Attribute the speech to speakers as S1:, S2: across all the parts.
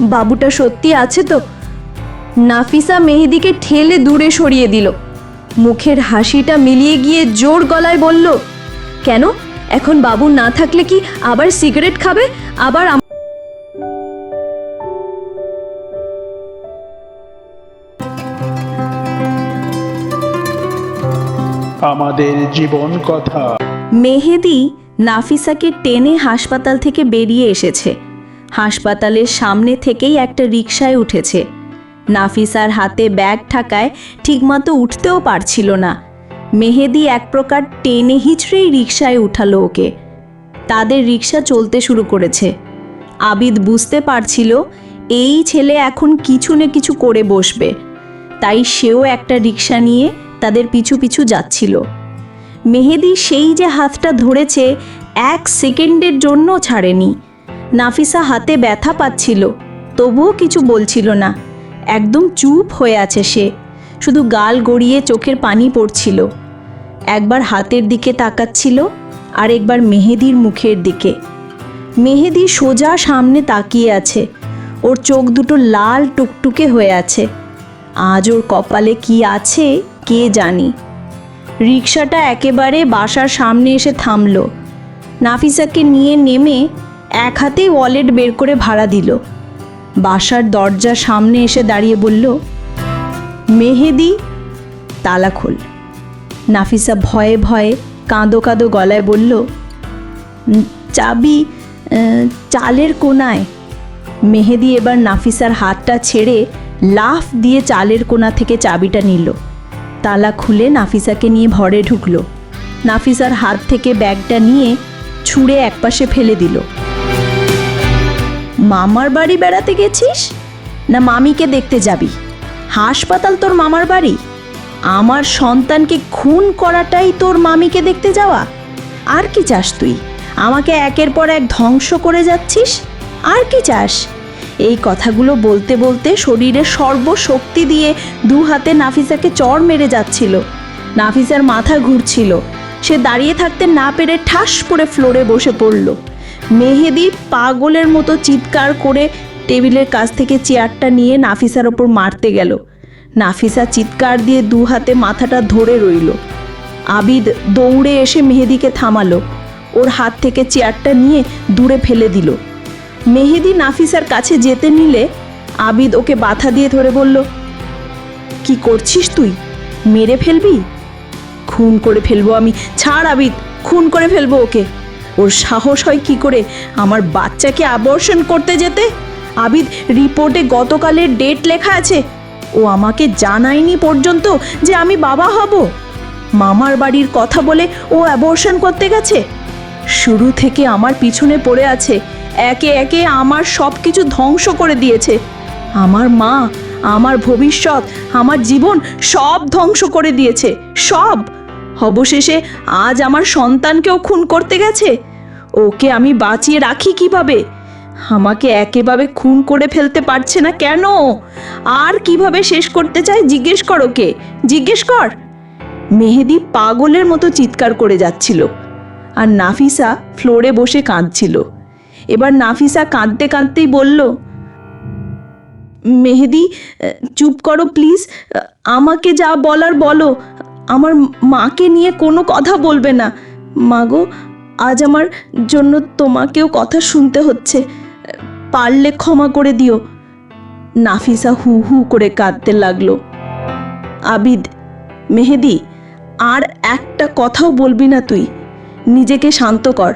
S1: বাবুটা সত্যি আছে তো? নাফিসা মেহেদিকে ঠেলে দূরে সরিয়ে দিল। মুখের হাসিটা মিলিয়ে গিয়ে জোর গলায় বলল কেন? এখন বাবু না থাকলে কি আবার সিগারেট খাবে? আবার
S2: আমাদের জীবন কথা।
S3: মেহেদি নাফিসাকে টেনে হাসপাতাল থেকে বেরিয়ে এসেছে। হাসপাতালের সামনে থেকেই একটা রিকশায় উঠেছে। নাফিসার হাতে ব্যাগ থাকায় ঠিকমতো উঠতেও পারছিল না। মেহেদি এক প্রকার টেনে হিচড়েই রিকশায় উঠালো ওকে। তাদের রিকশা চলতে শুরু করেছে। আবিদ বুঝতে পারছিল, এই ছেলে এখন কিছু না কিছু করে বসবে। তাই সেও একটা রিকশা নিয়ে তাদের পিছু পিছু যাচ্ছিল। মেহেদি সেই যে হাতটা ধরেছে, এক সেকেন্ডের জন্য ছাড়েনি। নাফিসা হাতে ব্যথা পাচ্ছিল, তবুও কিছু বলছিল না। একদম চুপ হয়ে আছে সে। শুধু গাল গড়িয়ে চোখের পানি পড়ছিল। একবার হাতের দিকে তাকাচ্ছিল, আর একবার মেহেদির মুখের দিকে। মেহেদি সোজা সামনে তাকিয়ে আছে। ওর চোখ দুটো লাল টুকটুকে হয়ে আছে। আজ ওর কপালে কি আছে, কে জানি। রিক্সাটা একেবারে বাসার সামনে এসে থামল। নাফিসাকে নিয়ে নেমে এক হাতেই ওয়ালেট বের করে ভাড়া দিল। বাসার দরজার সামনে এসে দাঁড়িয়ে বলল, মেহেদি, তালা খোল। নাফিসা ভয়ে ভয়ে কাঁদো কাঁদো গলায় বলল চাবি চালের কোনায়। মেহেদি এবার নাফিসার হাতটা ছেড়ে লাফ দিয়ে চালের কোনা থেকে চাবিটা নিল। তালা খুলে নাফিসাকে নিয়ে ভরে ঢুকলো। নাফিসার হাত থেকে ব্যাগটা নিয়ে ছুঁড়ে একপাশে ফেলে দিল। মামার বাড়ি বেড়াতে গেছিস? না মামিকে দেখতে যাবি? হাসপাতাল তোর মামার বাড়ি? আমার সন্তানকে খুন করাটাই তোর মামিকে দেখতে যাওয়া? আর কি চাস তুই? আমাকে একের পর এক ধ্বংস করে যাচ্ছিস? আর কি চাস? এই কথাগুলো বলতে বলতে শরীরে সর্বশক্তি দিয়ে দু হাতে নাফিসাকে চড় মেরে যাচ্ছিল। নাফিসার মাথা ঘুরছিল। সে দাঁড়িয়ে থাকতে না পেরে ঠাস করে ফ্লোরে বসে পড়ল। মেহেদি পাগলের মতো চিৎকার করে টেবিলের কাছ থেকে চেয়ারটা নিয়ে নাফিসার ওপর মারতে গেল। নাফিসা চিৎকার দিয়ে দু হাতে মাথাটা ধরে রইল। আবিদ দৌড়ে এসে মেহেদিকে থামালো। ওর হাত থেকে চেয়ারটা নিয়ে দূরে ফেলে দিল। মেহেদি নাফিসার কাছে যেতে নিলে আবিদ ওকে বাধা দিয়ে ধরে বলল, কি করছিস তুই? মেরে ফেলবি? খুন করে ফেলব আমি। ছাড় আবিদ, খুন করে ফেলব ওকে। ওর সাহস হয় কি করে আমার বাচ্চাকে আবর্ষণ করতে যেতে? আবিদ রিপোর্টে গতকালের ডেট লেখা আছে। ও আমাকে জানায়নি পর্যন্ত যে আমি বাবা হব। মামার বাড়ির কথা বলে ও অ্যাবর্শন করতে গেছে। শুরু থেকে আমার পিছনে পড়ে আছে। একে একে আমার সব কিছু ধ্বংস করে দিয়েছে। আমার মা, আমার ভবিষ্যৎ, আমার জীবন সব ধ্বংস করে দিয়েছে। সব! অবশেষে আজ আমার সন্তানকেও খুন করতে গেছে। ওকে আমি বাঁচিয়ে রাখি কীভাবে? আমাকে একেভাবে খুন করে ফেলতে পারছে না কেন? আর কীভাবে শেষ করতে চায়? জিজ্ঞেস কর ওকে। জিজ্ঞেস কর। মেহেদি পাগলের মতো চিৎকার করে যাচ্ছিল। আর নাফিসা ফ্লোরে বসে কাঁদছিল। এবার নাফিসা কাঁদতে কাঁদতেই বলল, মেহেদি, চুপ করো প্লিজ। আমাকে যা বলার বলো। আমার মাকে নিয়ে কোনো কথা বলবে না। মাগো, আজ আমার জন্য তোমাকেও কথা শুনতে হচ্ছে। পারলে ক্ষমা করে দিও। নাফিসা হু হু করে কাঁদতে লাগল। আবিদ, মেহেদি, আর একটা কথাও বলবি না তুই। নিজেকে শান্ত কর।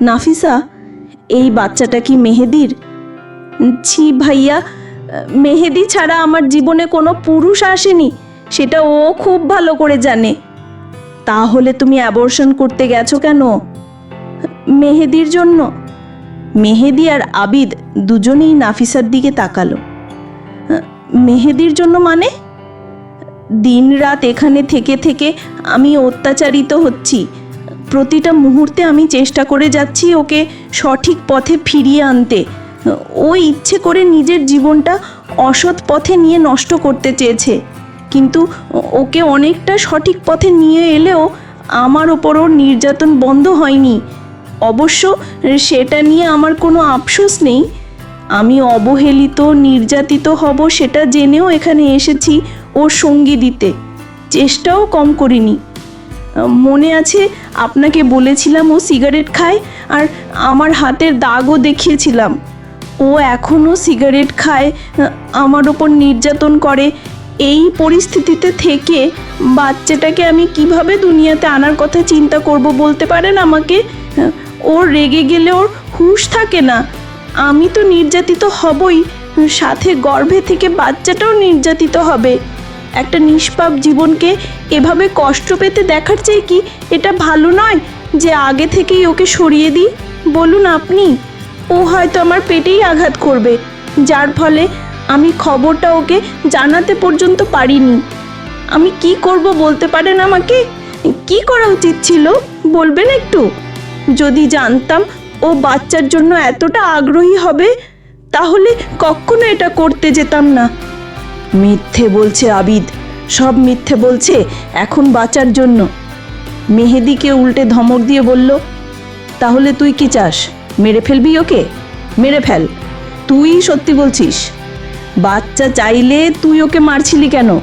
S3: নাফিসা, এই বাচ্চাটা কি মেহেদির? ছি ভাইয়া, মেহেদি ছাড়া আমার জীবনে কোনো পুরুষ আসেনি। সেটা ও খুব ভালো করে জানে। তাহলে তুমি অ্যাবর্শন করতে গেছো কেন? মেহেদির জন্য। মেহেদি আর আবিদ দুজনেই নাফিসার দিকে তাকালো। মেহেদির জন্য মানে? দিন রাত এখানে থেকে থেকে আমি অত্যাচারিত হচ্ছি। প্রতিটা মুহূর্তে আমি চেষ্টা করে যাচ্ছি ওকে সঠিক পথে ফিরিয়ে আনতে। ও ইচ্ছে করে নিজের জীবনটা অসৎ পথে নিয়ে নষ্ট করতে চেয়েছে। কিন্তু ওকে অনেকটা সঠিক পথে নিয়ে এলেও আমার ওপর ওর নির্যাতন বন্ধ হয়নি। অবশ্য সেটা নিয়ে আমার কোনো আফসোস নেই। আমি অবহেলিত, নির্যাতিত হব সেটা জেনেও এখানে এসেছি ওর সঙ্গী দিতে। চেষ্টাও কম করিনি। মনে আছে আপনাকে বলেছিলাম ও সিগারেট খায় আর আমার হাতের দাগও দেখিয়েছিলাম। ও এখনও সিগারেট খায়, আমার ওপর নির্যাতন করে এই পরিস্থিতিতে থেকে বাচ্চাটাকে আমি কীভাবে দুনিয়াতে আনার কথা চিন্তা করব বলতে পারেন আমাকে? ওর রেগে গেলে ওর হুঁশ থাকে না। আমি তো নির্যাতিত হবই, সাথে গর্ভে থেকে বাচ্চাটাও নির্যাতিত হবে। একটা নিষ্পাপ জীবনকে এভাবে কষ্ট পেতে দেখার চেয়ে কি এটা ভালো নয় যে আগে থেকেই ওকে সরিয়ে দিই? বলুন আপনি। ও হয়তো আমার পেটেই আঘাত করবে, যার ফলে আমি খবরটা ওকে জানাতে পর্যন্ত পারিনি। আমি কি করব বলতে পারেন আমাকে? কি করা উচিত ছিল? বলবেন একটু। যদি জানতাম ও বাচ্চার জন্য এতটা আগ্রহী হবে, তাহলে কখনো এটা করতে যেতাম না। মিথ্যে বলছে আবিদ। সব মিথ্যে বলছে এখন বাঁচার জন্য। মেহেদিকে উল্টে ধমক দিয়ে বলল, তাহলে তুই কি চাস? মেরে ফেলবি ওকে? মেরে ফেল। তুই সত্যি বলছিস? বাচ্চা চাইলে তুই ওকে মারছিলি কেন?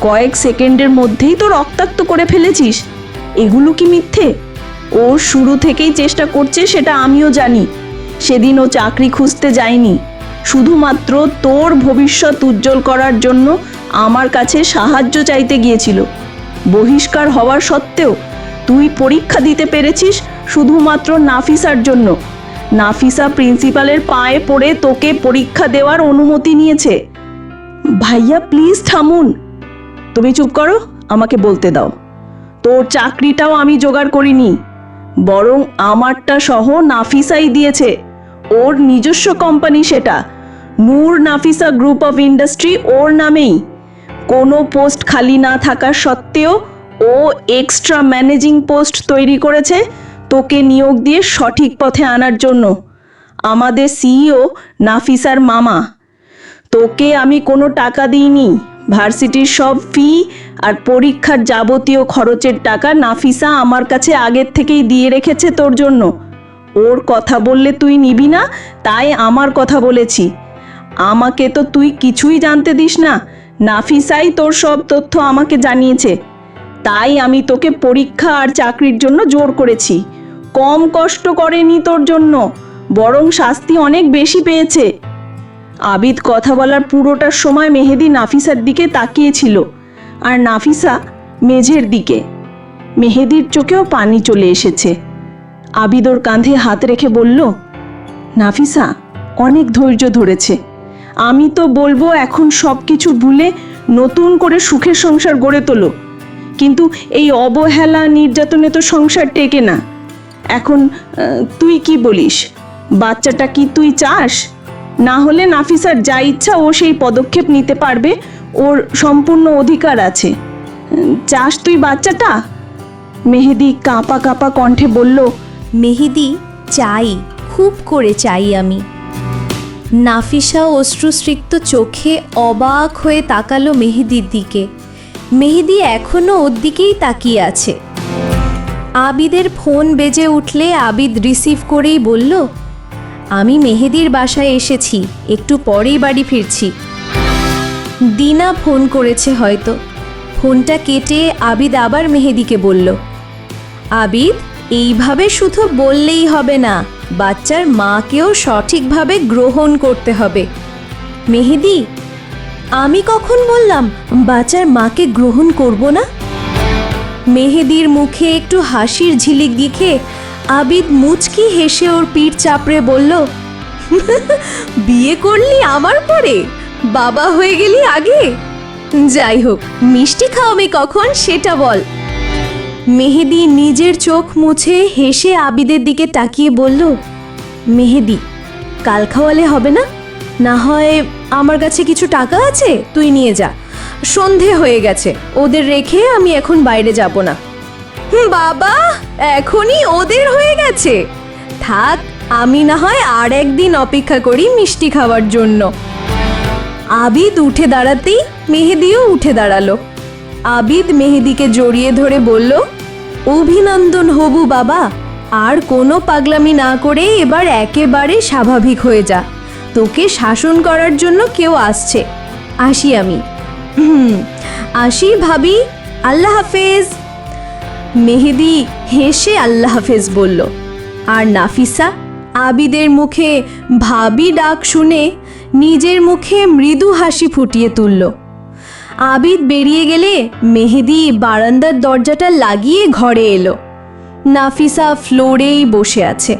S3: কয়েক সেকেন্ডের মধ্যেই তো রক্তাক্ত করে ফেলেছিস। এগুলো কি মিথ্যে? ও শুরু থেকেই চেষ্টা করছে সেটা আমিও জানি। সেদিন ও চাকরি খুঁজতে যায়নি। শুধুমাত্র তোর ভবিষ্যৎ উজ্জ্বল করার জন্য আমার কাছে সাহায্য চাইতে গিয়েছিল। বহিষ্কার হওয়ার সত্ত্বেও তুই পরীক্ষা দিতে পেরেছিস শুধুমাত্র নাফিসার জন্য। নাফিসা প্রিন্সিপালের পায়ে পড়ে তোকে পরীক্ষা দেওয়ার অনুমতি নিয়েছে। ভাইয়া, প্লিজ থামুন। তুমি চুপ করো, আমাকে বলতে দাও। তোর চাকরিটাও আমি জোগাড় করিনি। বরং আমারটা সহ নাফিসাই দিয়েছে। ওর নিজস্ব কোম্পানি সেটা। Noor Nafisa group of industry ওর নামেই। কোনো পোস্ট খালি না থাকা সত্ত্বেও ও এক্সট্রা ম্যানেজিং পোস্ট তৈরি করেছে। তোকে নিয়োগ দিয়ে সঠিক পথে আনার জন্য। আমাদের সিইও নাফিসার মামা। তোকে আমি কোনো টাকা দিইনি। ভার্সিটির সব ফি আর পরীক্ষার যাবতীয় খরচের টাকা নাফিসা আমার কাছে আগের থেকেই দিয়ে রেখেছে তোর জন্য। ওর কথা বললে তুই নিবি না, তাই আমার কথা বলেছি। আমাকে তো তুই কিছুই জানতে দিস না। নাফিসাই তোর সব তথ্য আমাকে জানিয়েছে। তাই আমি তোকে পরীক্ষা আর চাকরির জন্য জোর করেছি। কম কষ্ট করেনি তোর জন্য, বরং শাস্তি অনেক বেশি পেয়েছে। আবিদ কথা বলার পুরোটার সময় মেহেদি নাফিসার দিকে তাকিয়েছিল, আর নাফিসা মেঝের দিকে। মেহেদির চোখেও পানি চলে এসেছে। আবিদ ওর কাঁধে হাত রেখে বলল, নাফিসা, অনেক ধৈর্য ধরেছে। আমি তো বলব এখন সব কিছু ভুলে নতুন করে সুখের সংসার গড়ে তোলো। কিন্তু এই অবহেলা, নির্যাতনে তো সংসার টেকে না। এখন তুই কি বলিস? বাচ্চাটা কি তুই চাস? না হলে নাফিসার যা ইচ্ছা ও সেই পদক্ষেপ নিতে পারবে, ওর সম্পূর্ণ অধিকার আছে। চাস তুই বাচ্চাটা? মেহেদি কাঁপা কাঁপা কণ্ঠে বলল,
S1: মেহেদি চাই, খুব করে চাই আমি। নাফিসা অশ্রুসৃক্ত চোখে অবাক হয়ে তাকালো মেহেদির দিকে। মেহেদি এখনও ওর দিকেই তাকিয়ে আছে। আবিদের ফোন বেজে উঠলে আবিদ রিসিভ করেই বলল, আমি মেহেদির বাসায় এসেছি, একটু পরেই বাড়ি ফিরছি। দিনা ফোন করেছে হয়তো। ফোনটা কেটে আবিদ আবার মেহেদিকে বলল, আবিদ, এইভাবে শুধু বললেই হবে না, বাচ্চার মাকেও সঠিকভাবে গ্রহণ করতে হবে। মেহেদি, আমি কখন বললাম বাচ্চার মাকে গ্রহণ করব না? মেহেদির মুখে একটু হাসির ঝিলিক দিখে আবিদ মুচকি হেসে ওর পিঠ চাপড়ে বলল, বিয়ে করলি আমার পরে? বাবা হয়ে গেলি আগে? যাই হোক, মিষ্টি খাও খাওয়াবে কখন সেটা বল। মেহেদি নিজের চোখ মুছে হেসে আবিদের দিকে তাকিয়ে বলল, মেহেদি, কাল খাওয়ালে হবে না? না হয় আমার কাছে কিছু টাকা আছে, তুই নিয়ে যা। সন্ধে হয়ে গেছে। ওদের রেখে আমি এখন বাইরে যাব না। বাবা, এখনই ওদের হয়ে গেছে। থাক, আমি না হয় আর একদিন অপেক্ষা করি মিষ্টি খাওয়ার জন্য। আবিদ উঠে দাঁড়াতেই মেহেদিও উঠে দাঁড়াল। আবিদ মেহেদিকে জড়িয়ে ধরে বলল, অভিনন্দন হবু বাবা, আর কোনো পাগলামি না করে এবার একেবারে স্বাভাবিক হয়ে যা।
S3: তোকে শাসন করার জন্য কেউ আসছে। আসি আমি। হুম, আসি ভাবি, আল্লাহ হাফেজ। মেহেদি হেসে আল্লাহ হাফেজ বলল, আর নাফিসা, আবিদের মুখে ভাবি ডাক শুনে নিজের মুখে মৃদু হাসি ফুটিয়ে তুলল। আবিদ বেরিয়ে গেলে মেহেদি বারান্দার দরজাটা লাগিয়ে ঘরে এলো। নাফিসা ফ্লোরেই বসে আছে।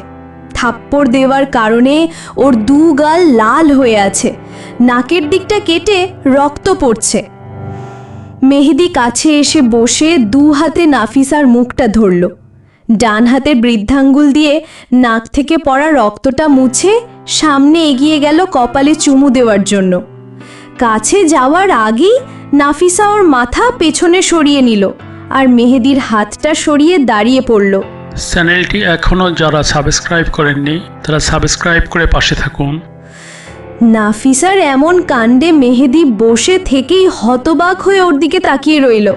S3: থাপ্পড় দেওয়ার কারণে ওর দু গাল লাল হয়ে আছে। নাকের দিকটা কেটে রক্ত পড়ছে। মেহেদি কাছে এসে বসে দু হাতে নাফিসার মুখটা ধরল। ডান হাতের বৃদ্ধাঙ্গুল দিয়ে নাক থেকে পড়া রক্তটা মুছে সামনে এগিয়ে গেল কপালে চুমু দেওয়ার জন্য। কাছে যাওয়ার আগেই নাফিসা ওর মাথা পেছনে সরিয়ে নিল আর মেহেদির হাতটা সরিয়ে দাঁড়িয়ে পড়ল।
S4: চ্যানেলটি এখনও যারা সাবস্ক্রাইব করেননি, তারা সাবস্ক্রাইব করে পাশে থাকুন।
S3: নাফিসার এমন কাণ্ডে মেহেদি বসে থেকেই হতবাক হয়ে ওর দিকে তাকিয়ে রইল।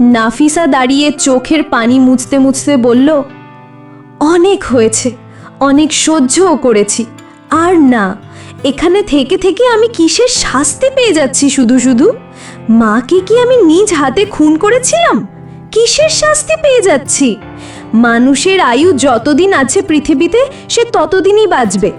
S3: নাফিসা দাঁড়িয়ে চোখের পানি মুছতে মুছতে বলল, অনেক হয়েছে, অনেক সহ্যও করেছি। আর না, এখানে থেকে থেকে আমি কিসের শাস্তি পেয়ে যাচ্ছি শুধু শুধু? মাকে কি আমি নিজ হাতে খুন করেছিলাম? কিসের শাস্তি পেয়ে যাচ্ছি? মানুষের আয়ু যতদিন আছে পৃথিবীতে, সে ততদিনই বাঁচবে।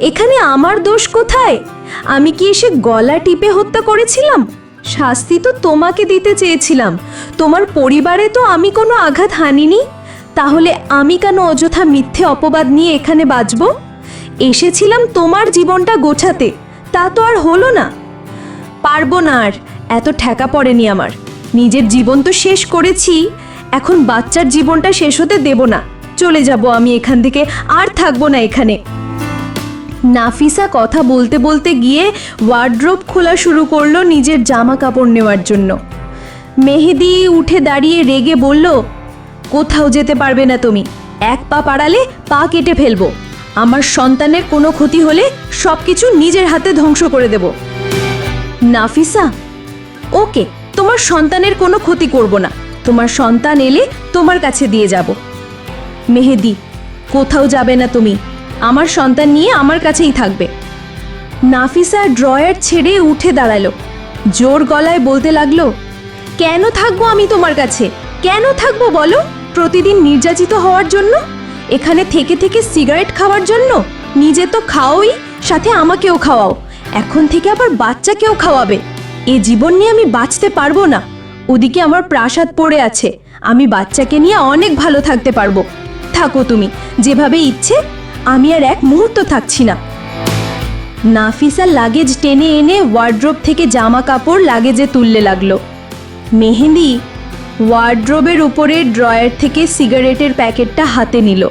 S3: এখানে আমার দোষ কোথায়? আমি কি এসে গলা টিপে হত্যা করেছিলাম? শাস্তি তো তোমাকে দিতে চেয়েছিলাম। তোমার পরিবারে তো আমি কোনো আঘাত হানিনি? তাহলে আমি কেন অযথা মিথ্যে অপবাদ নিয়ে এখানে বাঁচব? এসেছিলাম তোমার জীবনটা গোছাতে, তা তো আর হলো না। পারব না আর, এত ঠেকা পড়েনি আমার। নিজের জীবন তো শেষ করেছি এখন বাচ্চার জীবনটা শেষ হতে দেব না। চলে যাব আমি এখান থেকে, আর থাকব না এখানে। নাফিসা কথা বলতে বলতে গিয়ে ওয়ার্ড্রোব খোলা শুরু করল নিজের জামা কাপড় নেওয়ার জন্য। মেহেদি উঠে দাঁড়িয়ে রেগে বলল, কোথাও যেতে পারবে না তুমি। এক পা পাড়ালে পা কেটে ফেলব। আমার সন্তানের কোনো ক্ষতি হলে সব কিছু নিজের হাতে ধ্বংস করে দেব। নাফিসা, ওকে, তোমার সন্তানের কোনো ক্ষতি করব না। তোমার সন্তান এলে তোমার কাছে দিয়ে যাব। মেহেদি, কোথাও যাবে না তুমি। আমার সন্তান নিয়ে আমার কাছেই থাকবে। নাফিসা ড্রয়ার ছেড়ে উঠে দাঁড়াল। জোর গলায় বলতে লাগল, কেন থাকব আমি তোমার কাছে? কেন থাকব বলো? প্রতিদিন নির্যাতিত হওয়ার জন্য? এখানে থেকে থেকে সিগারেট খাওয়ার জন্য? নিজে তো খাওই, সাথে আমাকেও খাওয়াও। এখন থেকে আবার বাচ্চাকেও খাওয়াবে। এ জীবন নিয়ে আমি বাঁচতে পারব না। ওদিকে আমার প্রাসাদ পড়ে আছে। আমি বাচ্চাকে নিয়ে অনেক ভালো থাকতে পারব। থাকো তুমি, যেভাবে ইচ্ছে, আমি আর এক মুহূর্ত থাকছি না। নাফিসা লাগেজ টেনে এনে ওয়ার্ড্রোব থেকে জামা কাপড় লাগেজে তুললে লাগল। মেহেন্দি ওয়ার্ড্রোবের উপরে ড্রয়ার থেকে সিগারেটের প্যাকেটটা হাতে নিল।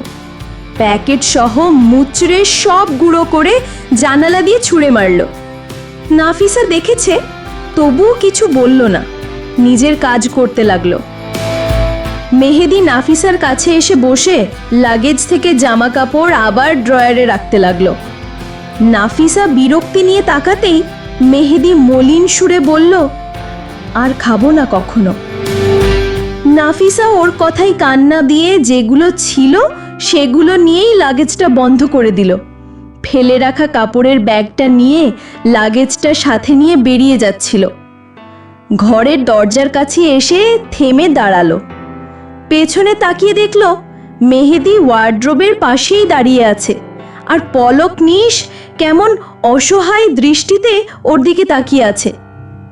S3: প্যাকেট সহ মুচড়ে সব গুঁড়ো করে জানালা দিয়ে ছুঁড়ে মারল। নাফিসা দেখেছে, তবুও কিছু বলল না। নিজের কাজ করতে লাগল। মেহেদি নাফিসার কাছে এসে বসে লাগেজ থেকে জামা কাপড় আবার ড্রয়ারে রাখতে লাগল। নাফিসা বিরক্তি নিয়ে তাকাতেই মেহেদি মলিন সুরে বলল, আর খাব না কখনো। নাফিসা ওর কথাই কান্না দিয়ে যেগুলো ছিল সেগুলো নিয়েই লাগেজটা বন্ধ করে দিল। ফেলে রাখা কাপড়ের ব্যাগটা নিয়ে লাগেজটা সাথে নিয়ে বেরিয়ে যাচ্ছিল। ঘরের দরজার কাছে এসে থেমে দাঁড়াল। পেছনে তাকিয়ে দেখল মেহেদি ওয়ার্ড্রোবের পাশেই দাঁড়িয়ে আছে। আর পলক নিশ কেমন অসহায় দৃষ্টিতে ওর দিকে তাকিয়ে আছে।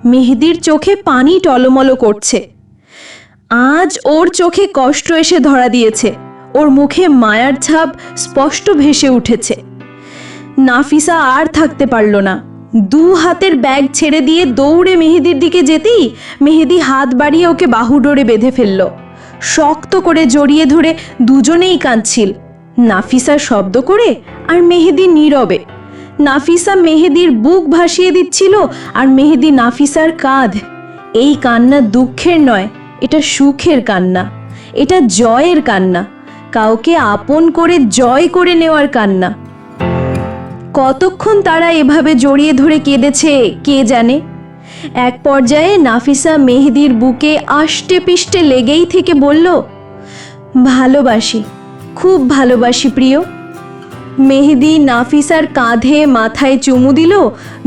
S3: মেহেদির চোখে পানি টলমলো করছে। আজ ওর চোখে কষ্ট এসে ধরা দিয়েছে। ওর মুখে মায়ার ছাপ স্পষ্ট ভেসে উঠেছে। নাফিসা আর থাকতে পারল না। দু হাতের ব্যাগ ছেড়ে দিয়ে দৌড়ে মেহেদির দিকে যেতেই মেহেদি হাত বাড়িয়ে ওকে বাহু ডোরে বেঁধে ফেলল। শক্ত করে জড়িয়ে ধরে দুজনেই কাঁদছিল। নাফিসা শব্দ করে আর মেহেদি নীরবে। নাফিসা মেহেদির বুক ভাসিয়ে দিচ্ছিল আর মেহেদি নাফিসার কাঁধ। এই কান্না দুঃখের নয়, এটা সুখের কান্না। এটা জয়ের কান্না। কাউকে আপন করে জয় করে নেওয়ার কান্না। কতক্ষণ তারা এভাবে জড়িয়ে ধরে কেঁদেছে, কে জানে? এক পর্যায়ে নাফিসা মেহেদির বুকে আষ্টে পিষ্টে লেগেই থেকে বলল, ভালোবাসি, খুব ভালোবাসি প্রিয়। মেহেদি নাফিসার কাঁধে মাথায় চুমু দিল,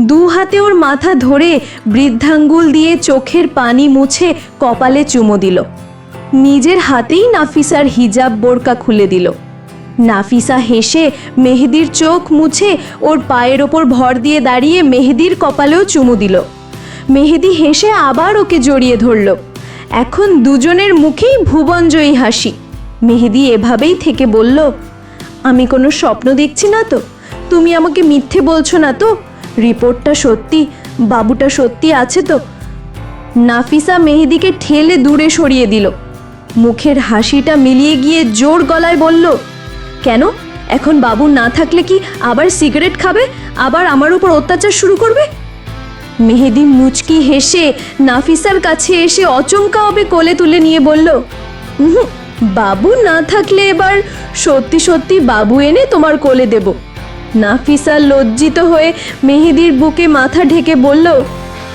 S3: দু হাতে ওর মাথা ধরে বৃদ্ধাঙ্গুল দিয়ে চোখের পানি মুছে কপালে চুমু দিল। নিজের হাতেই নাফিসার হিজাব বোরকা খুলে দিল। নাফিসা হেসে মেহেদির চোখ মুছে ওর পায়ের ওপর ভর দিয়ে দাঁড়িয়ে মেহেদির কপালেও চুমু দিল। মেহেদি হেসে আবার ওকে জড়িয়ে ধরল। এখন দুজনের মুখেই ভুবনজয়ী হাসি। মেহেদি এভাবেই থেকে বলল, আমি কোনো স্বপ্ন দেখছি না তো? তুমি আমাকে মিথ্যে বলছো না তো? রিপোর্টটা সত্যি, বাবুটা সত্যি আছে তো? নাফিসা মেহেদিকে ঠেলে দূরে সরিয়ে দিল। মুখের হাসিটা মিলিয়ে গিয়ে জোর গলায় বলল কেন? এখন বাবু না থাকলে কি আবার সিগারেট খাবে? আবার আমার উপর অত্যাচার শুরু করবে? মেহেদি মুচকি হেসে নাফিসার কাছে এসে অচমকা হবে কোলে তুলে নিয়ে বলল "উহুঁ, বাবু না থাকলে এবার সত্যি সত্যি বাবু এনে তোমার কোলে দেব। নাফিসা লজ্জিত হয়ে মেহেদির বুকে মাথা ঢেকে বলল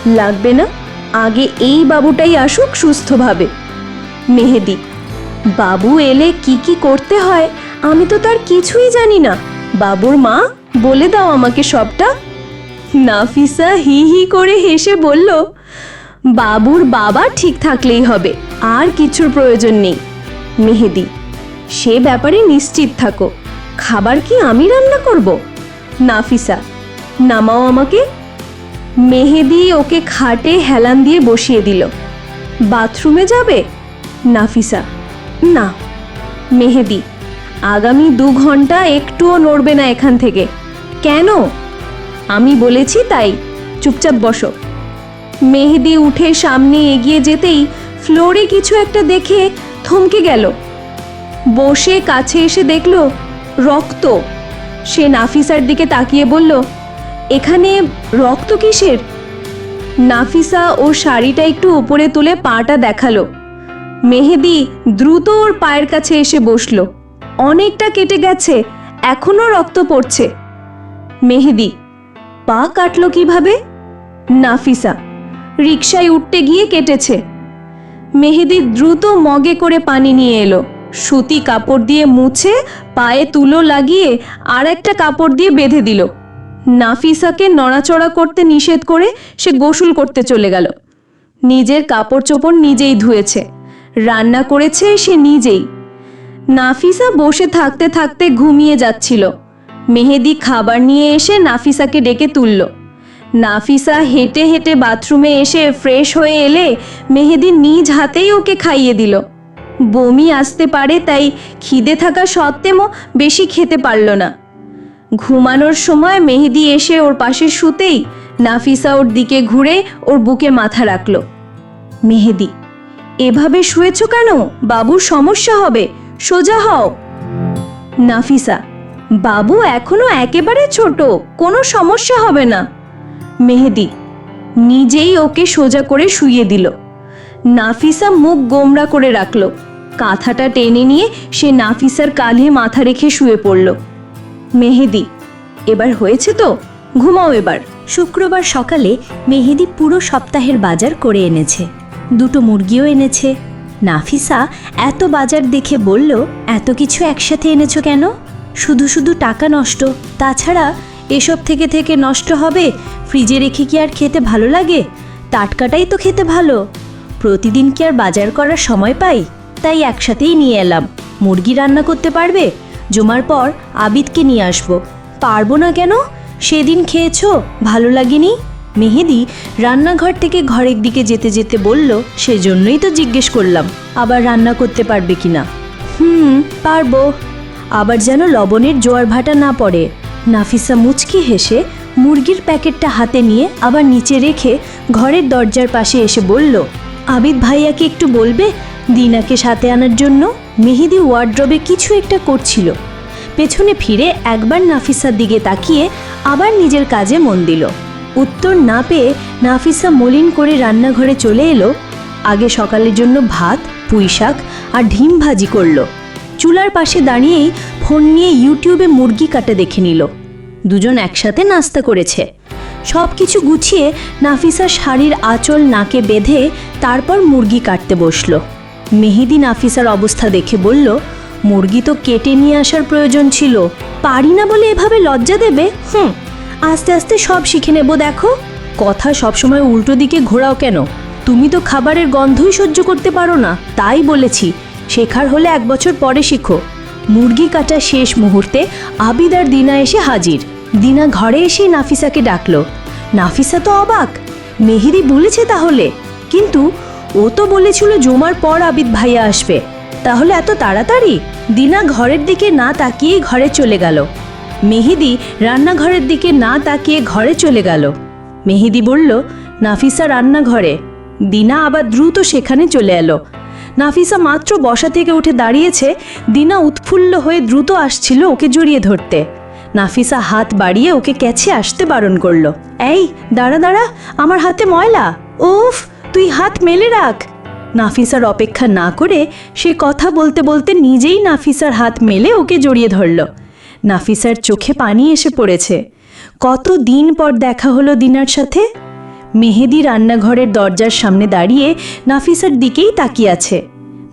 S3: লাগবে না আগে এই বাবুটাই আসুক সুস্থভাবে। মেহেদি বাবু এলে কি কি করতে হয়? আমি তো তার কিছুই জানি না। বাবুর মা বলে দাও আমাকে সবটা। নাফিসা হি হি করে হেসে বলল, বাবুর বাবা ঠিক থাকলেই হবে, আর কিছুর প্রয়োজন নেই। মেহেদি, সে ব্যাপারে নিশ্চিত থাকো, খাবার কি আমি রান্না করব? নাফিসা, নামাও আমাকে। মেহেদি ওকে খাটে হেলান দিয়ে বসিয়ে দিল, বাথরুমে যাবে? নাফিসা, না। মেহেদি আগামী দু ঘণ্টা একটুও নড়বে না এখান থেকে। কেন? আমি বলেছি তাই। চুপচাপ বসো। মেহেদি উঠে সামনে এগিয়ে যেতেই ফ্লোরে কিছু একটা দেখে থমকে গেল। বসে কাছে এসে দেখল, রক্ত। সে নাফিসার দিকে তাকিয়ে বলল, এখানে রক্ত কিসের? নাফিসা ওর শাড়িটা একটু উপরে তুলে পাটা দেখাল। মেহেদি দ্রুত ওর পায়ের কাছে এসে বসল। অনেকটা কেটে গেছে এখনও রক্ত পড়ছে। মেহেদি, পা কাটল কীভাবে? নাফিসা, রিকশায় উঠতে গিয়ে কেটেছে। মেহেদি দ্রুত মগে করে পানি নিয়ে এলো। সুতি কাপড় দিয়ে মুছে পায়ে তুলো লাগিয়ে আর একটা কাপড় দিয়ে বেঁধে দিল। নাফিসাকে নড়াচড়া করতে নিষেধ করে সে গোসল করতে চলে গেল। নিজের কাপড় চোপড় নিজেই ধুয়েছে। রান্না করেছে সে নিজেই। নাফিসা বসে থাকতে থাকতে ঘুমিয়ে যাচ্ছিল। মেহেদি খাবার নিয়ে এসে নাফিসাকে ডেকে তুলল। নাফিসা হেঁটে হেঁটে বাথরুমে এসে ফ্রেশ হয়ে এলে মেহেদি নিজ হাতেই ওকে খাইয়ে দিল। বমি আসতে পারে, তাই খিদে থাকা সত্ত্বেও বেশি খেতে পারল না। ঘুমানোর সময় মেহেদি এসে ওর পাশে শুতেই নাফিসা ওর দিকে ঘুরে ওর বুকে মাথা রাখল। মেহেদি, এভাবে শুয়েছ কেন? বাবুর সমস্যা হবে। সোজা হও। নাফিসা, বাবু এখনও একেবারে ছোট, কোনো সমস্যা হবে না। মেহেদি, নিজেই ওকে সোজা করে শুইয়ে দিল। নাফিসা মুখ গোমরা করে রাখল। কাঁথাটা টেনে নিয়ে সে নাফিসার কাঁধে মাথা রেখে শুয়ে পড়ল। মেহেদি, এবার হয়েছে তো? ঘুমাও এবার।
S5: শুক্রবার সকালে মেহেদি পুরো সপ্তাহের বাজার করে এনেছে। দুটো মুরগিও এনেছে। নাফিসা এত বাজার দেখে বলল, এত কিছু একসাথে এনেছো কেন? শুধু শুধু টাকা নষ্ট। তাছাড়া এসব থেকে থেকে নষ্ট হবে। ফ্রিজে রেখে কি আর খেতে ভালো লাগে? টাটকাটাই তো খেতে ভালো। প্রতিদিন কি আর বাজার করার সময় পাই? তাই একসাথেই নিয়ে এলাম। মুরগি রান্না করতে পারবে? জমার পর আবিদকে নিয়ে আসব। পারব না কেন? সেদিন খেয়েছো? ভালো লাগেনি? মেহেদি রান্নাঘর থেকে ঘরের দিকে যেতে যেতে বলল, সেজন্যই তো জিজ্ঞেস করলাম, আবার রান্না করতে পারবে কিনা হুম, পারব। আবার যেন লবণের জোয়ার ভাটা না পড়ে, নাফিসা মুচকি হেসে মুরগির প্যাকেটটা হাতে নিয়ে আবার নিচে রেখে ঘরের দরজার পাশে এসে বলল, আবিদ ভাইয়াকে একটু বলবে, দিনাকে সাথে আনার জন্য? মেহেদি ওয়ার্ড্রবে কিছু একটা করছিল। পেছনে ফিরে একবার নাফিসার দিকে তাকিয়ে আবার নিজের কাজে মন দিল। উত্তর না পেয়ে নাফিসা মলিন করে রান্নাঘরে চলে এলো। আগে সকালের জন্য ভাত পুঁই শাক আর ডিম ভাজি করল। চুলার পাশে দাঁড়িয়েই ফোন নিয়ে ইউটিউবে মুরগি কাটা দেখে নিল। দুজন একসাথে নাস্তা করেছে। সব কিছু গুছিয়ে নাফিসা শাড়ির আঁচল নাকে বেঁধে তারপর মুরগি কাটতে বসল। মেহেদি নাফিসার অবস্থা দেখে বলল,
S3: মুরগি তো কেটে নিয়ে আসার প্রয়োজন ছিল। পারি না বলে এভাবে লজ্জা দেবে? হুম আস্তে আস্তে সব শিখে নেব, দেখো। কথা সবসময় উল্টো দিকে ঘোরাও কেন? তুমি তো খাবারের গন্ধই সহ্য করতে পারো না, তাই বলেছি। শেখার হলে এক বছর পরে শিখো। মুরগি কাটা শেষ মুহূর্তে আবিদ আর দিনা এসে হাজির। দিনা ঘরে এসে নাফিসাকে ডাকলো। নাফিসা তো অবাক। মেহেদি বলেছে তাহলে। কিন্তু ও তো বলেছিল জমার পর আবিদ ভাইয়া আসবে। তাহলে এত তাড়াতাড়ি? দিনা ঘরের দিকে না তাকিয়ে ঘরে চলে গেল। মেহেদি রান্নাঘরের দিকে না তাকিয়ে ঘরে চলে গেল। মেহেদি বলল, নাফিসা রান্নাঘরে। দিনা আবার দ্রুত সেখানে চলে এলো। নাফিসা মাত্র বসা থেকে উঠে দাঁড়িয়েছে, দিনা উৎফুল্ল হয়ে দ্রুত আসছিল ওকে জড়িয়ে ধরতে। নাফিসা হাত বাড়িয়ে ওকে ক্যাছে আসতে বারণ করল, এই, দাঁড়া দাঁড়া, আমার হাতে ময়লা। উফ, তুই হাত মেলে রাখ। নাফিসার অপেক্ষা না করে সে কথা বলতে বলতে নিজেই নাফিসার হাত মেলে ওকে জড়িয়ে ধরল। নাফিসার চোখে পানি এসে পড়েছে। কত দিন পর দেখা হলো দিনার সাথে? মেহেদি রান্নাঘরের দরজার সামনে দাঁড়িয়ে নাফিসার দিকেই তাকিয়ে আছে।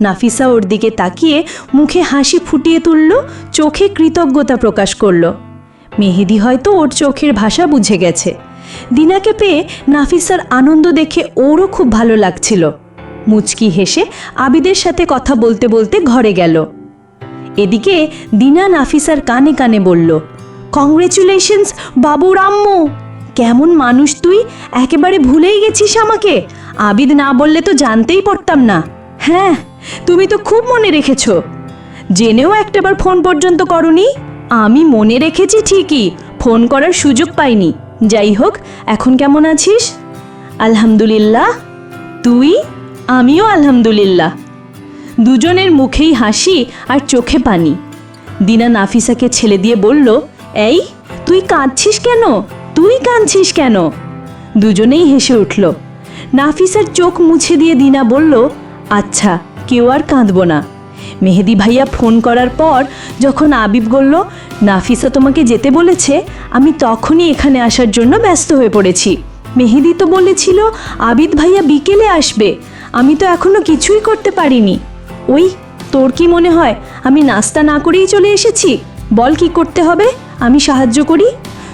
S3: নাফিসা ওর দিকে তাকিয়ে মুখে হাসি ফুটিয়ে তুলল, চোখে কৃতজ্ঞতা প্রকাশ করল। মেহেদি হয়তো ওর চোখের ভাষা বুঝে গেছে। দিনাকে পেয়ে নাফিসার আনন্দ দেখে ওরও খুব ভালো লাগছিল। মুচকি হেসে আবিদের সাথে কথা বলতে বলতে ঘরে গেল। এদিকে দিনা নাফিসার কানে কানে বলল কংগ্রেচুলেশনস বাবু রাম্মু! কেমন মানুষ তুই? একেবারে ভুলেই গেছিস আমাকে। আবিদ না বললে তো জানতেই পারতাম না। হ্যাঁ তুমি তো খুব মনে রেখেছো। জেনেও একটাবার ফোন পর্যন্ত করনি। আমি মনে রেখেছি ঠিকই, ফোন করার সুযোগ পাইনি। যাই হোক, এখন কেমন আছিস? আলহামদুলিল্লাহ। তুই? আমিও আলহামদুলিল্লাহ। দুজনের মুখেই হাসি আর চোখে পানি। দিনা নাফিসাকে ছেলে দিয়ে বলল, এই, তুই কাঁদছিস কেন? তুই কাঁদছিস কেন? দুজনেই হেসে উঠল। নাফিসার চোখ মুছে দিয়ে দিনা বলল আচ্ছা কেউ আর কাঁদবো না। মেহেদি ভাইয়া ফোন করার পর যখন আবিব বলল, নাফিসা তোমাকে যেতে বলেছে, আমি তখনই এখানে আসার জন্য ব্যস্ত হয়ে পড়েছি। মেহেদি তো বলেছিল, আবিদ ভাইয়া বিকেলে আসবে। আমি তো এখনও কিছুই করতে পারিনি। ওই তোর কি মনে হয়? আমি নাস্তা না করেই চলে এসেছি? বল কি করতে হবে? আমি সাহায্য করি?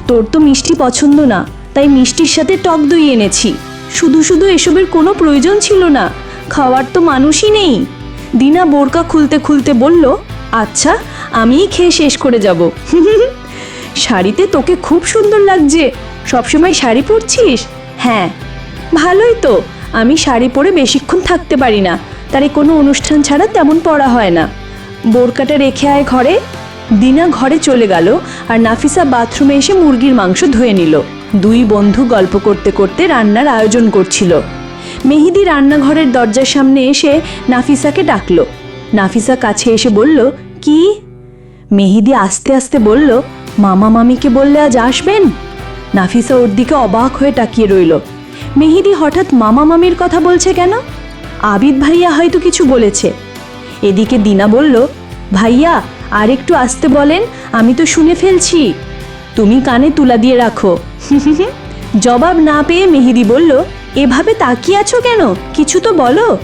S3: তোর তো মিষ্টি পছন্দ না, তাই মিষ্টির সাথে টক দই এনেছি। শুধু শুধু এসবের কোনো প্রয়োজন ছিল না, খাওয়ার তো মানুষই নেই। দিনা বোরকা খুলতে খুলতে বলল আচ্ছা আমিই খেয়ে শেষ করে যাব। শাড়িতে তোকে খুব সুন্দর লাগছে। সবসময় শাড়ি পরছিস? হ্যাঁ। ভালোই তো, আমি শাড়ি পরে বেশিক্ষণ থাকতে পারি না। তাই কোনো অনুষ্ঠান ছাড়া তেমন পড়া হয় না। বোরকাটা রেখে আয় ঘরে, দিনা ঘরে চলে গেল আর নাফিসা বাথরুমে এসে মুরগির মাংস ধুয়ে নিল। দুই বন্ধু গল্প করতে করতে রান্নার আয়োজন করছিল। মেহেদি রান্নাঘরের দরজার সামনে এসে নাফিসাকে ডাকল। নাফিসা কাছে এসে বলল, কি? মেহেদি আস্তে আস্তে বলল, মামা মামিকে বললে আজ আসবেন? নাফিসা ওর দিকে অবাক হয়ে তাকিয়ে রইল। মেহেদি হঠাৎ মামা মামির কথা বলছে কেন? আবিদ ভাইয়া হয়তো কিছু বলেছে। এদিকে দিনা বলল, ভাইয়া, আর একটু আসতে বলেন, আমি তো শুনে ফেলছি। তুমি কানে তুলা দিয়ে রাখো। জবাব না পেয়ে মেহেদি বলল, এভাবে তাকিয়ে আছো কেন? কিছু তো বলো।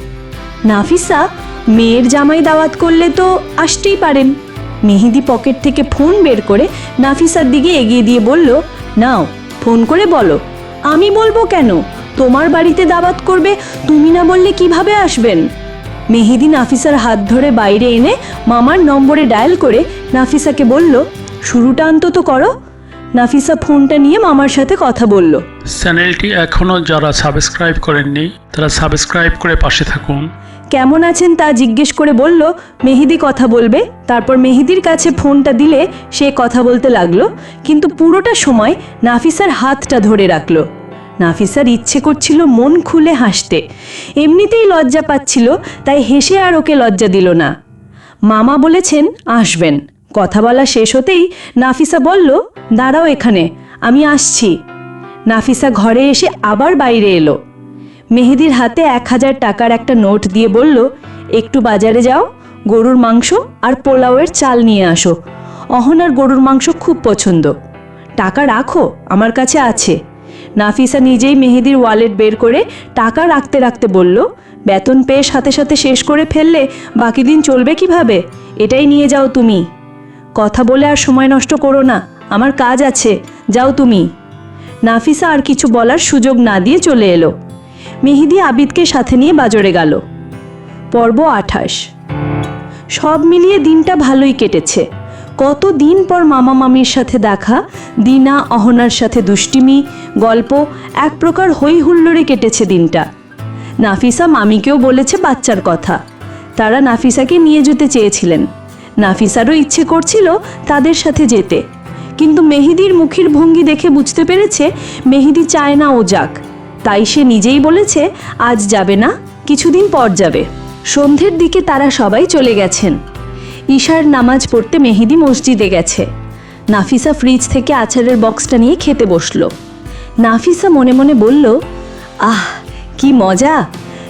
S3: নাফিসা, মেয়ের জামাই দাওয়াত করলে তো আসতেই পারেন। মেহেদি পকেট থেকে ফোন বের করে নাফিসার দিকে এগিয়ে দিয়ে বলল, নাও, ফোন করে বলো। আমি বলব কেন? তোমার বাড়িতে দাওয়াত করবে তুমি না বললে কীভাবে আসবেন? মেহেদি নাফিসার হাত ধরে বাইরে এনে মামার নম্বরে ডায়াল করে নাফিসাকে বলল শুরুটা অন্তত করো। নাফিসা ফোনটা নিয়ে মামার সাথে কথা বলল।
S2: চ্যানেলটি এখনও যারা সাবস্ক্রাইব করেননি তারা সাবস্ক্রাইব করে পাশে থাকুন।
S3: কেমন আছেন? তা জিজ্ঞেস করে বলল মেহেদি কথা বলবে। তারপর মেহেদির কাছে ফোনটা দিলে সে কথা বলতে লাগল কিন্তু পুরোটা সময় নাফিসার হাতটা ধরে রাখল। নাফিসার ইচ্ছে করছিল মন খুলে হাসতে। এমনিতেই লজ্জা পাচ্ছিল, তাই হেসে আর ওকে লজ্জা দিল না। মামা বলেছেন, আসবেন। কথা বলা শেষ হতেই নাফিসা বলল, দাঁড়াও এখানে, আমি আসছি। নাফিসা ঘরে এসে আবার বাইরে এলো। মেহেদির হাতে এক হাজার টাকার একটা নোট দিয়ে বলল, একটু বাজারে যাও, গরুর মাংস আর পোলাওয়ের চাল নিয়ে আসো। অহনার গরুর মাংস খুব পছন্দ। টাকা রাখো, আমার কাছে আছে। নাফিসা নিজেই মেহেদির ওয়ালেট বের করে টাকা রাখতে রাখতে বলল, বেতন পেয়ে সাথে সাথে শেষ করে ফেললে বাকি দিন চলবে কীভাবে? এটাই নিয়ে যাও তুমি। কথা বলে আর সময় নষ্ট করো না, আমার কাজ আছে, যাও তুমি। নাফিসা আর কিছু বলার সুযোগ না দিয়ে চলে এলো। মেহেদি আবিদকে সাথে নিয়ে বাজারে গেল। পর্ব আঠাশ। সব মিলিয়ে দিনটা ভালোই কেটেছে। কত দিন পর মামা মামির সাথে দেখা? দিনা, অহনার সাথে দুষ্টিমি, গল্প, এক প্রকার হই হুল্লোড়ে কেটেছে দিনটা। নাফিসা মামিকেও বলেছে বাচ্চার কথা। তারা নাফিসাকে নিয়ে যেতে চেয়েছিলেন। নাফিসারও ইচ্ছে করছিল তাদের সাথে যেতে। কিন্তু মেহেদির মুখের ভঙ্গি দেখে বুঝতে পেরেছে মেহেদি চায় না ও যাক। তাই সে নিজেই বলেছে, আজ যাবে না, কিছুদিন পর যাবে। সন্ধ্যের দিকে তারা সবাই চলে গেছেন। ঈশার নামাজ পড়তে মেহেদি মসজিদে গেছে। নাফিসা ফ্রিজ থেকে আচারের বক্সটা নিয়ে খেতে বসল। নাফিসা মনে মনে বলল, আহ, কি মজা!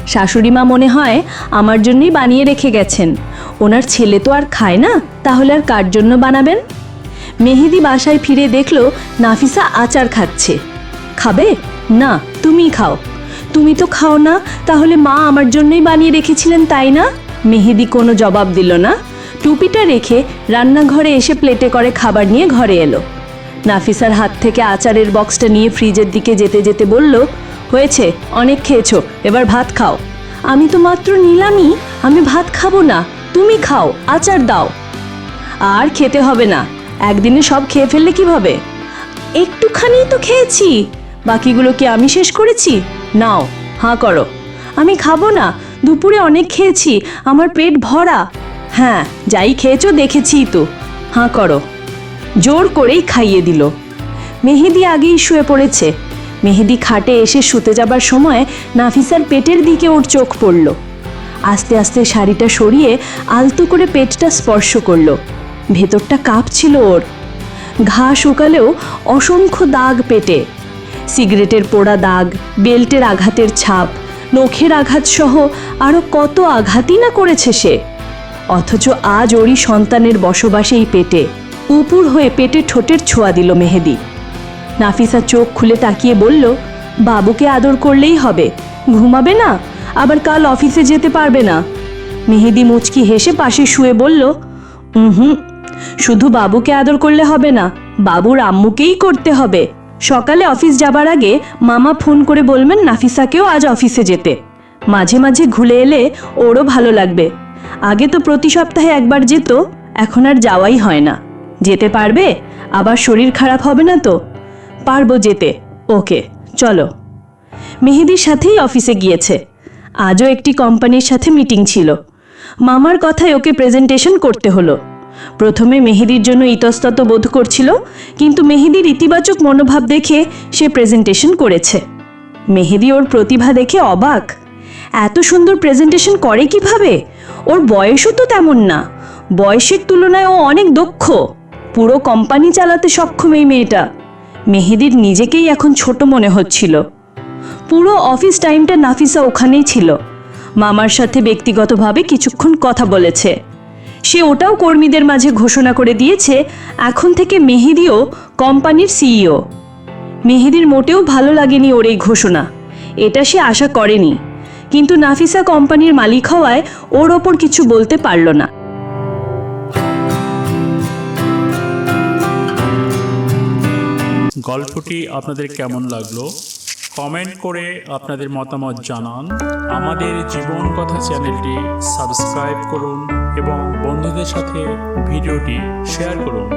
S3: শাশুড়ি মা মনে হয় আমার জন্যই বানিয়ে রেখে গেছেন। ওনার ছেলে তো আর খায় না, তাহলে আর কার জন্য বানাবেন? মেহেদি বাসায় ফিরে দেখল নাফিসা আচার খাচ্ছে। খাবে? না তুমি খাও। তুমি তো খাও না, তাহলে মা আমার জন্যই বানিয়ে রেখেছিলেন, তাই না? মেহেদি কোনো জবাব দিল না। টুপিটা রেখে রান্নাঘরে এসে প্লেটে করে খাবার নিয়ে ঘরে এলো। নাফিসার হাত থেকে আচারের বক্সটা নিয়ে ফ্রিজের দিকে যেতে যেতে বলল, হয়েছে, অনেক খেয়েছো, এবার ভাত খাও। আমি তো মাত্র নিলামই, আমি ভাত খাব না, তুমি খাও, আচার দাও। আর খেতে হবে না, একদিনে সব খেয়ে ফেললে কীভাবে? একটুখানি তো খেয়েছি, বাকিগুলো কি আমি শেষ করেছি? নাও, হাঁ করো, আমি খাব না, দুপুরে অনেক খেয়েছি, আমার পেট ভরা। হ্যাঁ যাই খেয়েছো দেখেছি তো। হাঁ, করো। জোর করেই খাইয়ে দিল। মেহেদি আগেই শুয়ে পড়েছে। মেহেদি খাটে এসে শুতে যাবার সময় নাফিসার পেটের দিকে ওর চোখ পড়ল। আস্তে আস্তে শাড়িটা সরিয়ে আলতো করে পেটটা স্পর্শ করল। ভেতরটা কাঁপছিল ওর। ঘা শুকালেও অসংখ্য দাগ পেটে। সিগারেটের পোড়া দাগ, বেল্টের আঘাতের ছাপ, নখের আঘাত সহ আরও কত আঘাতই না করেছে সে। অথচ আজ ওরই সন্তানের বসবাস এই পেটে। উপুর হয়ে পেটে ঠোঁটের ছোঁয়া দিল মেহেদি। নাফিসা চোখ খুলে তাকিয়ে বলল, বাবুকে আদর করলেই হবে। ঘুমাবে না? আবার কাল অফিসে যেতে পারবে না? মেহেদি মুচকি হেসে পাশে শুয়ে বলল হুম, শুধু বাবুকে আদর করলে হবে না, বাবুর আম্মুকেই করতে হবে। সকালে অফিস যাবার আগে মামা ফোন করে বলবেন নাফিসাকেও আজ অফিসে যেতে। মাঝে মাঝে ঘুলে এলে ওরও ভালো লাগবে। আগে তো প্রতি সপ্তাহে একবার যেত, এখন আর যাওয়াই হয় না। যেতে পারবে, আবার শরীর খারাপ হবে না তো? পারব যেতে। ওকে, চলো। মেহেদির সাথেই অফিসে গিয়েছে। আজও একটি কোম্পানির সাথে মিটিং ছিল। মামার কথায় ওকে প্রেজেন্টেশন করতে হলো। প্রথমে মেহেদির জন্য ইতস্তত বোধ করছিল, কিন্তু মেহেদির ইতিবাচক মনোভাব দেখে সে প্রেজেন্টেশন করেছে। মেহেদি ওর প্রতিভা দেখে অবাক। এত সুন্দর প্রেজেন্টেশন করে কীভাবে? ওর বয়সও তো তেমন না। বয়সের তুলনায় ও অনেক দক্ষ। পুরো কোম্পানি চালাতে সক্ষম এই মেয়েটা। মেহেদির নিজেকেই এখন ছোট মনে হচ্ছিল। পুরো অফিস টাইমটা নাফিসা ওখানেই ছিল। মামার সাথে ব্যক্তিগতভাবে কিছুক্ষণ কথা বলেছে। সে ওটাও কর্মীদের মাঝে ঘোষণা করে দিয়েছে, এখন থেকে মেহেদিও কোম্পানির সিইও মেহেদির মোটেও ভালো লাগেনি ওর এই ঘোষণা। এটা সে আশা করেনি। কিন্তু নাফিসা কোম্পানির মালিক হওয়ায় ওর ওপর কিছু বলতে পারল না।
S2: গল্পটি আপনাদের কেমন লাগল? কমেন্ট করে আপনাদের মতামত জানান। আমাদের জীবন কথা চ্যানেলটি সাবস্ক্রাইব করুন এবং বন্ধুদের সাথে ভিডিওটি শেয়ার করুন।